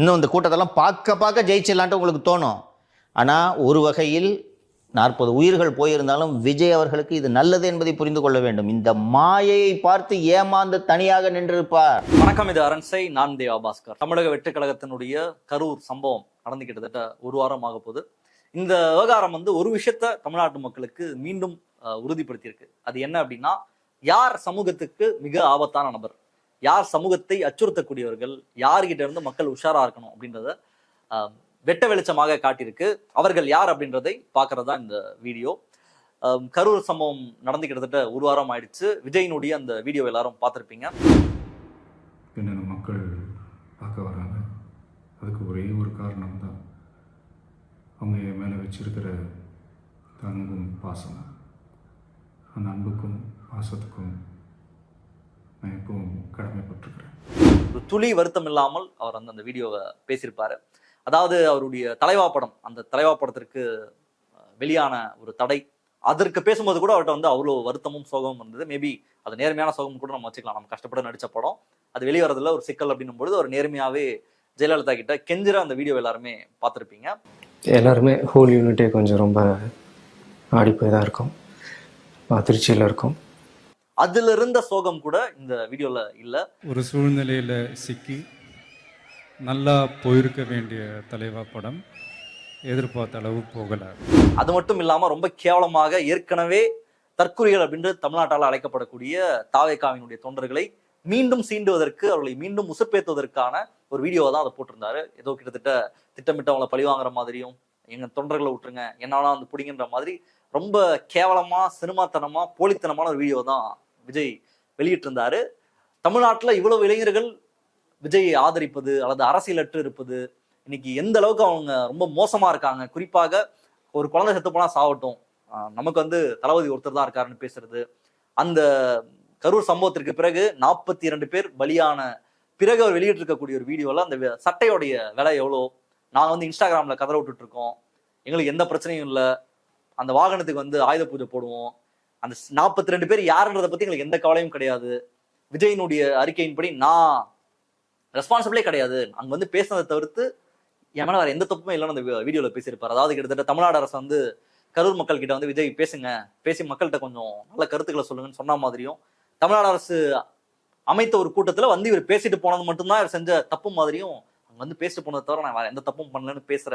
இன்னும் இந்த கூட்டத்தெல்லாம் பார்க்க பார்க்க ஜெயிச்சிடலான்ட்டு உங்களுக்கு தோணும். ஆனால் ஒரு வகையில் நாற்பது உயிர்கள் போயிருந்தாலும் விஜய் அவர்களுக்கு இது நல்லது என்பதை புரிந்து கொள்ள வேண்டும். இந்த மாயையை பார்த்து ஏமாந்து தனியாக நின்றிருப்பார். வணக்கம் இது அரண்சை நான் தேவா பாஸ்கர் தமிழக வெற்றி கழகத்தினுடைய கரூர் சம்பவம் நடந்து கிட்டத்தட்ட ஒரு வாரம் ஆக போகுது. இந்த விவகாரம் வந்து ஒரு விஷயத்த தமிழ்நாட்டு மக்களுக்கு மீண்டும் உறுதிப்படுத்தியிருக்கு. அது என்ன அப்படின்னா யார் சமூகத்துக்கு மிக ஆபத்தான நபர்? யார் சமூகத்தை அச்சுறுத்தக்கூடியவர்கள் யார்கிட்ட இருந்து மக்கள் உஷாரா இருக்கணும் அப்படின்றத வெட்ட வெளிச்சமாக காட்டியிருக்கு. அவர்கள் யார் அப்படின்றதை பார்க்கறதா இந்த வீடியோ. கரூர் சம்பவம் நடந்து கிட்டத்தட்ட ஒரு வாரம் ஆயிடுச்சு. விஜயினுடைய அந்த வீடியோ எல்லாரும் பார்த்துருப்பீங்க. என்னென்ன மக்கள் பார்க்க வராங்க. அதுக்கு ஒரே ஒரு காரணம் தான் அவங்க என் மேலே வச்சிருக்கிற தங்கும் பாசம் அந்த அன்புக்கும் பாசத்துக்கும் நான் எப்பவும் கடமைப்பட்டிருக்கிறேன். ஒரு துளி வருத்தம் இல்லாமல் அவர் வந்து அந்த வீடியோவை பேசியிருப்பாரு. அதாவது அவருடைய தலைவா படம் அந்த தலைவா படத்திற்கு வெளியான ஒரு தடை. அதற்கு பேசும்போது கூட அவர்கிட்ட வந்து அவ்வளோ வருத்தமும் சோகமும் இருந்தது. மேபி அது நேர்மையான சோகம் கூட நம்ம வச்சுக்கலாம். நம்ம கஷ்டப்பட்டு நடிச்ச படம். அது வெளியே வரதுல ஒரு சிக்கல் அப்படின்னும் பொழுது அவர் நேர்மையாவே ஜெயலலிதா கிட்ட கெஞ்சிற அந்த வீடியோ எல்லாருமே பார்த்துருப்பீங்க. எல்லாருமே ஹோல் யூனிட்டே கொஞ்சம் ரொம்ப ஆடி போய் தான் இருக்கும் அதிர்ச்சியில் இருக்கும். அதுல இருந்த சோகம் கூட இந்த வீடியோல இல்ல. ஒரு சூழ்நிலையில் சிக்கி நல்லா போயிருக்க வேண்டிய தலைவா படம் எதிர்பார்த்த அளவு போகலை. அது மட்டும் இல்லாம ரொம்ப கேவலமாக ஏற்கனவே தற்குறிகள் அப்படின்னு தமிழ்நாட்டால் அழைக்கப்படக்கூடிய தாவேகாவினுடைய தொண்டர்களை மீண்டும் சீண்டுவதற்கு அவர்களை மீண்டும் உசுப்பேத்துவதற்கான ஒரு வீடியோவை தான் அதை போட்டிருந்தாரு. ஏதோ கிட்டத்தட்ட திட்டமிட்டு அவங்கள பழி வாங்குற மாதிரியும் எங்க தொண்டர்களை விட்டுருங்க என்னாலும் வந்து பிடிங்கின்ற மாதிரி ரொம்ப கேவலமா சினிமாத்தனமா போலித்தனமான ஒரு வீடியோ தான் விஜய் வெளியிட்டிருந்தாரு. தமிழ்நாட்டுல இவ்வளவு இளைஞர்கள் விஜயை ஆதரிப்பது அல்லது அரசியலற்று இருப்பது இன்னைக்கு எந்த அளவுக்கு அவங்க ரொம்ப மோசமா இருக்காங்க. குறிப்பாக ஒரு குழந்தை செத்து போனா சாவட்டும் ஆஹ் நமக்கு வந்து தளபதி ஒருத்தர் தான் இருக்காருன்னு பேசுறது. அந்த கரூர் சம்பவத்திற்கு பிறகு நாற்பத்தி இரண்டு பேர் பலியான பிறகு அவர் வெளியிட்டு இருக்கக்கூடிய ஒரு வீடியோல அந்த சட்டையுடைய சட்டையோடைய விலை எவ்வளோ? நாங்கள் வந்து இன்ஸ்டாகிராம்ல கதற விட்டுட்டு இருக்கோம். எங்களுக்கு எந்த பிரச்சனையும் இல்லை. அந்த வாகனத்துக்கு வந்து ஆயுத பூஜை போடுவோம். அந்த நாற்பத்தி ரெண்டு பேர் யாருன்றத பத்தி எங்களுக்கு எந்த கவலையும் கிடையாது. விஜயினுடைய அறிக்கையின்படி நான் ரெஸ்பான்சிபிளே கிடையாது. அங்க வந்து பேசுனதை தவிர்த்து என் மேல வேற எந்த தப்புமே இல்லைன்னு அந்த வீடியோல பேசியிருப்பாரு. அதாவது கிட்டத்தட்ட தமிழ்நாடு அரசு வந்து கரூர் மக்கள் கிட்ட வந்து விஜய் பேசுங்க. பேசி மக்கள்கிட்ட கொஞ்சம் நல்ல கருத்துக்களை சொல்லுங்கன்னு சொன்ன மாதிரியும் தமிழ்நாடு அரசு அமைத்த ஒரு கூட்டத்துல வந்து இவர் பேசிட்டு போனது மட்டும்தான் இவர் செஞ்ச தப்பு மாதிரியும் அங்க வந்து பேசிட்டு போனதை தவிர நான் வேற எந்த தப்பும் பண்ணலன்னு பேசுற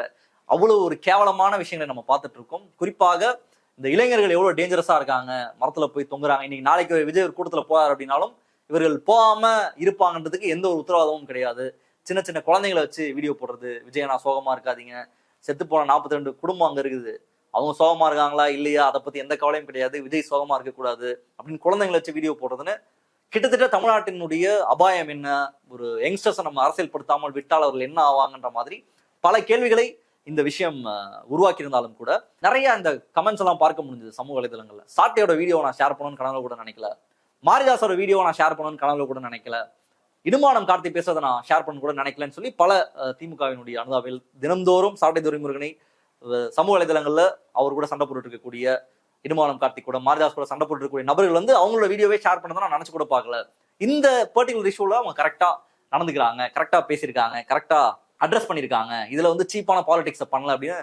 அவ்வளவு ஒரு கேவலமான விஷயங்களை நம்ம பார்த்துட்டு இருக்கோம். குறிப்பாக இந்த இளைஞர்கள் எவ்வளவு டேஞ்சரஸா இருக்காங்க? மரத்துல போய் தொங்குறாங்க. இன்னைக்கு நாளைக்கு விஜய் ஒரு கூட்டத்துல போறார் அப்படின்னாலும் இவர்கள் போகாம இருப்பாங்கன்றதுக்கு எந்த ஒரு உத்தரவாதமும் கிடையாது. சின்ன சின்ன குழந்தைங்களை வச்சு வீடியோ போடுறது. விஜய் நான் சோகமா இருக்காதீங்க. செத்து போன நாற்பத்தி ரெண்டு குடும்பம் அங்க இருக்குது. அவங்க சோகமா இருக்காங்களா இல்லையா? அதை பத்தி எந்த கவலையும் கிடையாது. விஜய் சோகமா இருக்கக்கூடாது அப்படின்னு குழந்தைங்களை வச்சு வீடியோ போடுறதுன்னு கிட்டத்தட்ட தமிழ்நாட்டினுடைய அபாயம் என்ன? ஒரு யங்ஸ்டர்ஸை நம்ம அரசியல் படுத்தாமல் விட்டால் அவர்கள் என்ன ஆவாங்கன்ற மாதிரி பல கேள்விகளை இந்த விஷயம் உருவாக்கியிருந்தாலும் கூட நிறைய இந்த கமெண்ட்ஸ் எல்லாம் பார்க்க முடிஞ்சது சமூக வலைதளங்கள்ல. சாட்டையோட வீடியோ நான் ஷேர் பண்ணணும்னு கனவுல கூட நினைக்கல. மாரிதாஸோட வீடியோ நான் ஷேர் பண்ணணும்னு கனவுல கூட நினைக்கல. இடுமானம் கார்த்தி பேசுறதை நான் ஷேர் பண்ண கூட நினைக்கலன்னு சொல்லி பல திமுகவினுடைய அனுதாபில் தினந்தோறும் சாட்டை துரைமுருகனை சமூக வலைதளங்கள்ல அவர் கூட சண்டை போட்டுட்டு இருக்கக்கூடிய இடுமானம் கார்த்திக் கூட மாரிதாஸ் கூட சண்டை போட்டு இருக்கக்கூடிய நபர்கள் வந்து அவங்களோட வீடியோவே ஷேர் பண்ணதை நான் நினைச்சு கூட பார்க்கல. இந்த பர்டிகுலர் இஷ்யூல அவங்க கரெக்டா நடந்துக்கிறாங்க கரெக்டா பேசியிருக்காங்க கரெக்டா அட்ரஸ் பண்ணியிருக்காங்க இதில் வந்து சீப்பான பாலிடிக்ஸை பண்ணல அப்படின்னு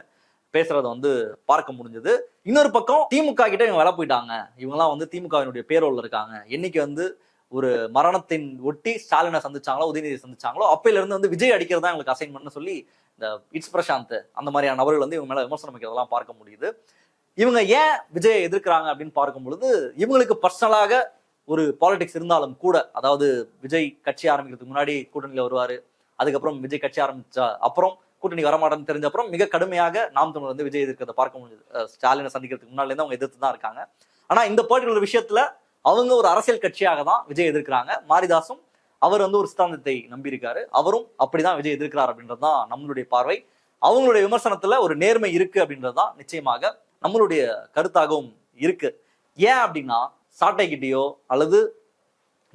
பேசுறத வந்து பார்க்க முடிஞ்சது. இன்னொரு பக்கம் திமுக கிட்ட இவங்க வில போயிட்டாங்க. இவங்கெல்லாம் வந்து திமுகவினுடைய பேரோல இருக்காங்க. என்னைக்கு வந்து ஒரு மரணத்தின் ஒட்டி ஸ்டாலினை சந்திச்சாங்களோ உதயநிதி சந்திச்சாங்களோ அப்பையில இருந்து வந்து விஜய் அடிக்கிறதா எங்களுக்கு அசைன்மெண்ட்னு சொல்லி இந்த இட்ஸ் பிரசாந்த் அந்த மாதிரியான நபர்கள் வந்து இவங்க மேல விமர்சனம் வைக்கிறதெல்லாம் பார்க்க முடியுது. இவங்க ஏன் விஜயை எதிர்க்கிறாங்க அப்படின்னு பார்க்கும் பொழுது இவங்களுக்கு பர்சனலாக ஒரு பாலிடிக்ஸ் இருந்தாலும் கூட அதாவது விஜய் கட்சி ஆரம்பிக்கிறதுக்கு முன்னாடி கூட்டணியில் வருவாரு அதுக்கப்புறம் விஜய் கட்சி ஆரம்பிச்சா அப்புறம் கூட்டணி வரமாட்டேன்னு தெரிஞ்ச அப்புறம் மிக கடுமையாக நாம் தமிழர் வந்து விஜய் எதிர்க்கிறத பார்க்க முடியுது ஸ்டாலினை சந்திக்கிறதுக்கு முன்னால இருந்து அவங்க எதிர்த்து தான் இருக்காங்க. ஆனா இந்த பர்டிகுலர் விஷயத்துல அவங்க ஒரு அரசியல் கட்சியாக தான் விஜய் எதிர்க்கிறாங்க. மாரிதாசும் அவர் வந்து ஒரு சித்தாந்தத்தை நம்பியிருக்காரு. அவரும் அப்படிதான் விஜய் எதிர்க்கிறார் அப்படின்றது தான் நம்மளுடைய பார்வை. அவங்களுடைய விமர்சனத்துல ஒரு நேர்மை இருக்கு அப்படின்றது தான் நிச்சயமாக நம்மளுடைய கருத்தாகவும் இருக்கு. ஏன் அப்படின்னா சாட்டை கிட்டேயோ அல்லது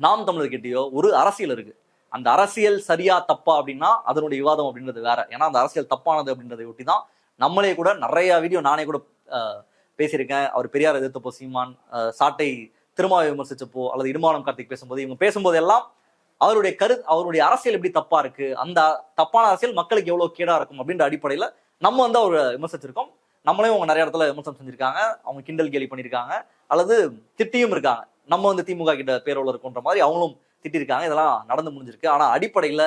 நாம் தமிழர்கிட்டயோ ஒரு அரசியல் இருக்கு. அந்த அரசியல் சரியா தப்பா அப்படின்னா அதனுடைய விவாதம் அப்படின்றது வேற. ஏன்னா அந்த அரசியல் தப்பானது அப்படின்றதை ஒட்டி தான் நம்மளே கூட நிறைய வீடியோ நானே கூட பேசியிருக்கேன். அவர் பெரியார் எதிர்த்தப்போ சீமான் சாட்டை திருமாவை விமர்சிச்சப்போ அல்லது இடுமானம் கார்த்திக் பேசும்போது இவங்க பேசும்போது எல்லாம் அவருடைய கரு அவருடைய அரசியல் எப்படி தப்பா இருக்கு அந்த தப்பான அரசியல் மக்களுக்கு எவ்வளவு கேடா இருக்கும் அப்படின்ற அடிப்படையில நம்ம வந்து அவர் விமர்சிச்சிருக்கோம். நம்மளையும் அவங்க நிறைய இடத்துல விமர்சனம் செஞ்சிருக்காங்க. அவங்க கிண்டல் கேலி பண்ணியிருக்காங்க. அல்லது திட்டியும் இருக்காங்க. நம்ம வந்து திமுக கிட்ட பேரோல இருக்கோன்ற மாதிரி அவங்களும் திட்டிருக்காங்க. இதெல்லாம் நடந்து முடிஞ்சிருக்கு. ஆனா அடிப்படையில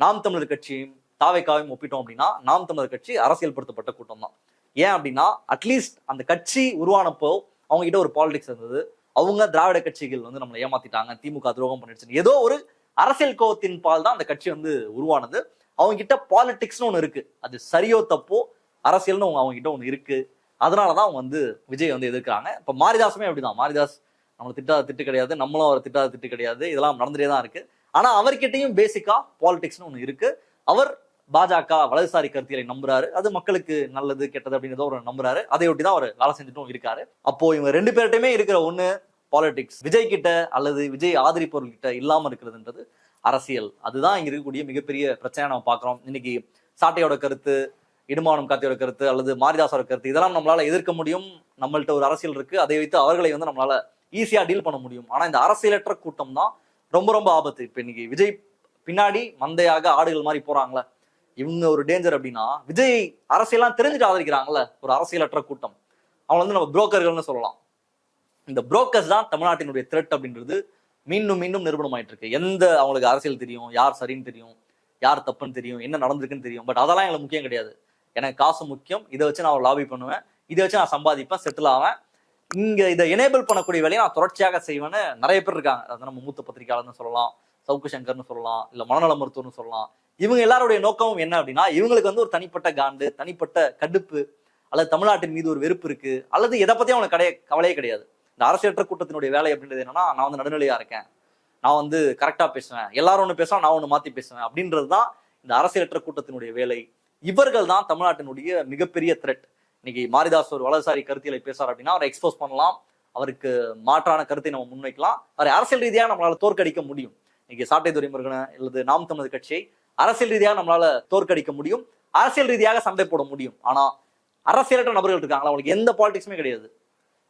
நாம் தமிழர் கட்சியும் தாவைக்காவையும் ஒப்பிட்டோம் அப்படின்னா நாம் தமிழர் கட்சி அரசியல்படுத்தப்பட்ட கூட்டம் தான். ஏன் அப்படின்னா அட்லீஸ்ட் அந்த கட்சி உருவானப்போ அவங்க கிட்ட ஒரு பாலிடிக்ஸ் இருந்தது. அவங்க திராவிட கட்சிகள் வந்து நம்மளை ஏமாத்திட்டாங்க. திமுக துரோகம் பண்ணிடுச்சு ஏதோ ஒரு அரசியல் கோவத்தின் பால் தான் அந்த கட்சி வந்து உருவானது. அவங்க கிட்ட பாலிடிக்ஸ்னு ஒன்று இருக்கு. அது சரியோ தப்போ அரசியல்னு அவங்க அவங்க கிட்ட ஒன்று இருக்கு. அதனாலதான் அவங்க வந்து விஜய் வந்து எதிர்க்கிறாங்க. இப்ப மாரிதாசுமே அப்படிதான். மாரிதாஸ் நம்மளை திட்டாத திட்டு கிடையாது நம்மளும் அவரை திட்டாத திட்டு கிடையாது. இதெல்லாம் நடந்துட்டே தான் இருக்கு. ஆனா அவர்கிட்டையும் பேசிக்கா பாலிடிக்ஸ்னு ஒன்று இருக்கு. அவர் பாஜக வலதுசாரி கருத்தியலை நம்புறாரு. அது மக்களுக்கு நல்லது கெட்டது அப்படின்றத ஒரு நம்புறாரு. அதையொட்டி தான் அவர் வேலை செஞ்சுட்டும் இருக்காரு. அப்போ இவங்க ரெண்டு பேர்கிட்டயுமே இருக்கிற ஒண்ணு பாலிடிக்ஸ் விஜய் கிட்ட அல்லது விஜய் ஆதரிப்பவர்கள் கிட்ட இல்லாம இருக்கிறதுன்றது அரசியல். அதுதான் இங்க இருக்கக்கூடிய மிகப்பெரிய பிரச்சனை நம்ம பாக்குறோம் இன்னைக்கு சாட்டையோட கருத்து இடுமானம் காத்தியோட கருத்து அல்லது மாரிதாசோட கருத்து இதெல்லாம் நம்மளால எதிர்க்க முடியும். நம்மள்ட்ட ஒரு அரசியல் இருக்கு. அதை வைத்து அவர்களை வந்து நம்மளால ஈஸியாக டீல் பண்ண முடியும். ஆனால் இந்த அரசியலற்ற கூட்டம் தான் ரொம்ப ரொம்ப ஆபத்து. இப்போ இன்னைக்கு விஜய் பின்னாடி மந்தையாக ஆடுகள் மாதிரி போகிறாங்களே இவங்க ஒரு டேஞ்சர் அப்படின்னா விஜய் அரசியலாம் தெரிஞ்சுட்டு ஆதரிக்கிறாங்கல்ல ஒரு அரசியலற்ற கூட்டம். அவங்க வந்து நம்ம புரோக்கர்கள்னு சொல்லலாம். இந்த புரோக்கர்ஸ் தான் தமிழ்நாட்டினுடைய த்ரெட் அப்படின்றது மீண்டும் மீண்டும் நிறுவனமாயிட்டு இருக்கு எந்த அவங்களுக்கு அரசியல் தெரியும் யார் சரின்னு தெரியும் யார் தப்புன்னு தெரியும் என்ன நடந்திருக்குன்னு தெரியும். பட் அதெல்லாம் எங்களுக்கு முக்கியம் கிடையாது. எனக்கு காசு முக்கியம் இதை வச்சு நான் லாபி பண்ணுவேன் இதை வச்சு நான் சம்பாதிப்பேன் செட்டில் ஆவேன். இங்க இதை எனேபிள் பண்ணக்கூடிய வேலையை நான் தொடர்ச்சியாக செய்வேன்னு நிறைய பேர் இருக்காங்க. அது நம்ம மூத்த பத்திரிகையாளர்னு சொல்லலாம் சவுக்கு சங்கர்னு சொல்லலாம் இல்ல மனநல மருத்துவர்னு சொல்லலாம். இவங்க எல்லாருடைய நோக்கமும் என்ன அப்படின்னா இவங்களுக்கு வந்து ஒரு தனிப்பட்ட காண்டு தனிப்பட்ட கடுப்பு அல்லது தமிழ்நாட்டின் மீது ஒரு வெறுப்பு இருக்கு அல்லது எதை பத்தியும் அவங்களுக்கு கிடையாது கவலையே கிடையாது. இந்த அரசியலற்ற கூட்டத்தினுடைய வேலை அப்படின்றது என்னன்னா நான் வந்து நடுநிலையா இருக்கேன். நான் வந்து கரெக்டா பேசுவேன். எல்லாரும் ஒன்று பேசுவேன் நான் ஒன்று மாத்தி பேசுவேன். அப்படின்றது தான் இந்த அரசியலற்ற கூட்டத்தினுடைய வேலை. இவர்கள் தான் தமிழ்நாட்டினுடைய மிகப்பெரிய த்ரெட் இன்னைக்கு மாரிதாஸ் ஒரு வலதுசாரி கருத்தியலை பேசுறார் அப்படின்னா அவரை எக்ஸ்போஸ் பண்ணலாம். அவருக்கு மாற்றான கருத்தை நம்ம முன்வைக்கலாம். அவரை அரசியல் ரீதியாக நம்மளால தோற்கடிக்க முடியும். இன்னைக்கு சாட்டை துரைமுருகனை அல்லது நாம் தமது கட்சியை அரசியல் ரீதியாக நம்மளால தோற்கடிக்க முடியும். அரசியல் ரீதியாக சண்டை போட முடியும். ஆனா அரசியலற்ற நபர்கள் இருக்காங்களா? அவங்களுக்கு எந்த பாலிடிக்ஸுமே கிடையாது.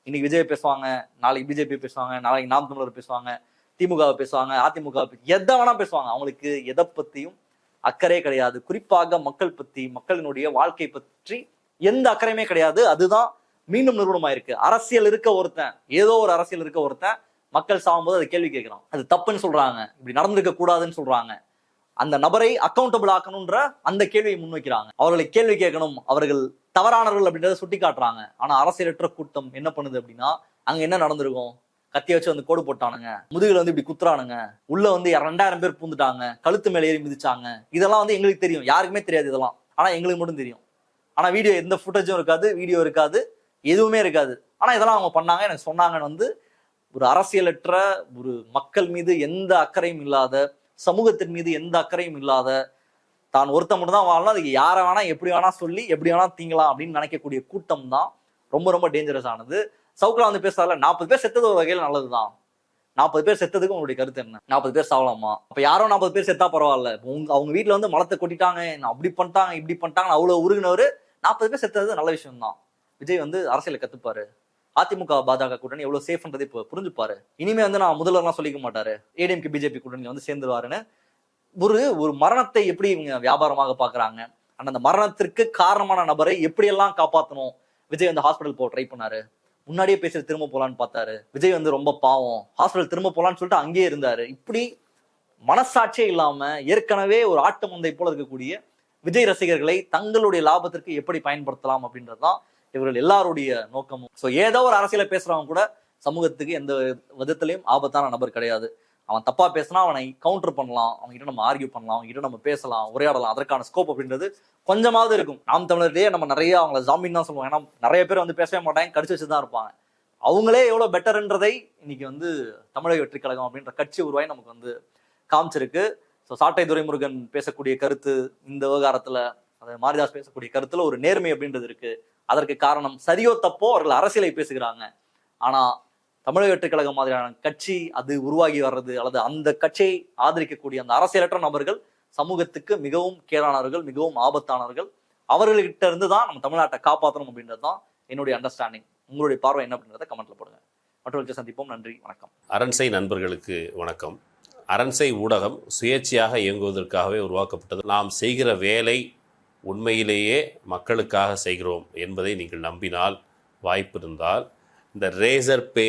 இன்னைக்கு விஜய் பேசுவாங்க நாளைக்கு பிஜேபி பேசுவாங்க நாளைக்கு நாம் தமிழர் பேசுவாங்க திமுக பேசுவாங்க அதிமுக எதை வேணா பேசுவாங்க. அவங்களுக்கு எதை பத்தியும் அக்கறை கிடையாது. குறிப்பாக மக்கள் பத்தி மக்களினுடைய வாழ்க்கை பற்றி எந்த அக்கறையுமே கிடையாது. அதுதான் மீண்டும் நிறுவனமாயிருக்கு. அரசியல் இருக்க ஒருத்தன் ஏதோ ஒரு அரசியல் இருக்க ஒருத்தன் மக்கள் சாகும்போது அதை கேள்வி கேட்கிறான். அது தப்புன்னு சொல்றாங்க. இப்படி நடந்திருக்க கூடாதுன்னு சொல்றாங்க. அந்த நபரை அக்கௌண்டபிள் ஆக்கணும்ன்ற அந்த கேள்வியை முன்வைக்கிறாங்க. அவர்களை கேள்வி கேட்கணும். அவர்கள் தவறானவர்கள் அப்படின்றத சுட்டி காட்டுறாங்க ஆனா அரசியலற்ற கூட்டம் என்ன பண்ணுது அப்படின்னா அங்க என்ன நடந்திருக்கும்? கத்திய வச்சு வந்து கோடு போட்டானுங்க. முதுகுல வந்து இப்படி குத்துறானுங்க. உள்ள வந்து ரெண்டாயிரம் பேர் பூந்துட்டாங்க. கழுத்து மேல ஏறி மிதிச்சாங்க. இதெல்லாம் வந்து எங்களுக்கு தெரியும். யாருக்குமே தெரியாது இதெல்லாம். ஆனா எங்களுக்கு மட்டும் தெரியும். ஆனால் வீடியோ எந்த ஃபுட்டேஜும் இருக்காது வீடியோ இருக்காது எதுவுமே இருக்காது. ஆனால் இதெல்லாம் அவங்க பண்ணாங்க எனக்கு சொன்னாங்கன்னு வந்து ஒரு அரசியலற்ற ஒரு மக்கள் மீது எந்த அக்கறையும் இல்லாத சமூகத்தின் மீது எந்த அக்கறையும் இல்லாத தான் ஒருத்தன் மட்டும் தான் வாழணும் அதுக்கு யாரை வேணா எப்படி வேணா சொல்லி எப்படி வேணா தீங்கலாம் அப்படின்னு நினைக்கக்கூடிய கூட்டம் தான் ரொம்ப ரொம்ப டேஞ்சரஸ் ஆனது. சவுக்கலா வந்து பேசுறதுல நாற்பது பேர் செத்தது ஒரு வகையில் நல்லதுதான். நாற்பது பேர் செத்ததுக்கு உங்களுடைய கருத்து என்ன? நாற்பது பேர் சாவலாமா? அப்ப யாரோ நாற்பது பேர் செத்தா பரவாயில்ல. உங்க அவங்க வீட்டுல வந்து மலத்தை கொட்டிட்டாங்க நான் அப்படி பண்ணிட்டாங்க இப்படி பண்ணிட்டாங்க அவ்வளவு உருகினவர் நாற்பது பேர் செத்தது நல்ல விஷயம் தான் விஜய் வந்து அரசியலை கத்துப்பாரு. அதிமுக பாஜக கூட்டணி எவ்வளவு சேஃப்ன்றதை இப்போ புரிஞ்சுப்பாரு. இனிமே வந்து நான் முதல்வர்லாம் சொல்லிக்க மாட்டாரு. ஏடிஎம்கே பிஜேபி கூட்டணி வந்து சேர்ந்துருவாருன்னு. ஒரு ஒரு மரணத்தை எப்படி இவங்க வியாபாரமாக பாக்குறாங்க அண்ட் அந்த மரணத்திற்கு காரணமான நபரை எப்படியெல்லாம் காப்பாற்றணும் விஜய் வந்து ஹாஸ்பிட்டல் போக ட்ரை பண்ணாரு. முன்னாடியே பேசி திரும்ப போலான்னு பார்த்தாரு. விஜய் வந்து ரொம்ப பாவம். ஹாஸ்பிட்டல் திரும்ப போலான்னு சொல்லிட்டு அங்கேயே இருந்தாரு. இப்படி மனசாட்சியே இல்லாம ஏற்கனவே ஒரு ஆட்டு மந்தை போல இருக்கக்கூடிய விஜய் ரசிகர்களை தங்களுடைய லாபத்திற்கு எப்படி பயன்படுத்தலாம் அப்படின்றதுதான் இவர்கள் எல்லாருடைய நோக்கமும். ஸோ ஏதோ ஒரு அரசியல பேசுறவங்க கூட சமூகத்துக்கு எந்த விதத்திலையும் ஆபத்தான நபர் கிடையாது. அவன் தப்பா பேசினா அவனை கவுண்டர் பண்ணலாம் அவன்கிட்ட நம்ம ஆர்கியூ பண்ணலாம் அவன்கிட்ட நம்ம பேசலாம் உரையாடலாம். அதற்கான ஸ்கோப் அப்படின்றது கொஞ்சமாவது இருக்கும். நாம் தமிழர்லேயே நம்ம நிறைய அவங்கள ஜாமீன் தான் சொல்லுவோம். ஏன்னா நிறைய பேர் வந்து பேசவே மாட்டாங்க கடிச்சு வச்சு தான் இருப்பாங்க. அவங்களே எவ்வளவு பெட்டர்ன்றதை இன்னைக்கு வந்து தமிழக வெற்றி கழகம் அப்படின்ற கட்சி உருவாய் நமக்கு வந்து காமிச்சிருக்கு. ஸோ சாட்டை துரைமுருகன் பேசக்கூடிய கருத்து இந்த விவகாரத்துல அது மாரிதாஸ் பேசக்கூடிய கருத்துல ஒரு நேர்மை அப்படின்றது இருக்கு. அதற்கு காரணம் சரியோ தப்போ அவர்கள் அரசியலை பேசுகிறாங்க. ஆனா தமிழக வெற்றி கழகம் மாதிரியான கட்சி அது உருவாகி வர்றது அல்லது அந்த கட்சியை ஆதரிக்கக்கூடிய அந்த அரசியலற்ற நபர்கள் சமூகத்துக்கு மிகவும் கேடானவர்கள் மிகவும் ஆபத்தானவர்கள் அவர்கள்கிட்ட இருந்து தான் நம்ம தமிழ்நாட்டை காப்பாற்றணும் அப்படின்றது தான் என்னுடைய அண்டர்ஸ்டாண்டிங் உங்களுடைய பார்வை என்ன அப்படின்றத கமெண்ட்ல போடுங்க. மற்றவர்களுக்கு சந்திப்போம். நன்றி. வணக்கம். அரண்சை நண்பர்களுக்கு வணக்கம். அரண்சை ஊடகம் சுயேட்சையாக இயங்குவதற்காகவே உருவாக்கப்பட்டது. நாம் செய்கிற வேலை உண்மையிலேயே மக்களுக்காக செய்கிறோம் என்பதை நீங்கள் நம்பினால் வாய்ப்பு இருந்தால் இந்த ரேசர் பே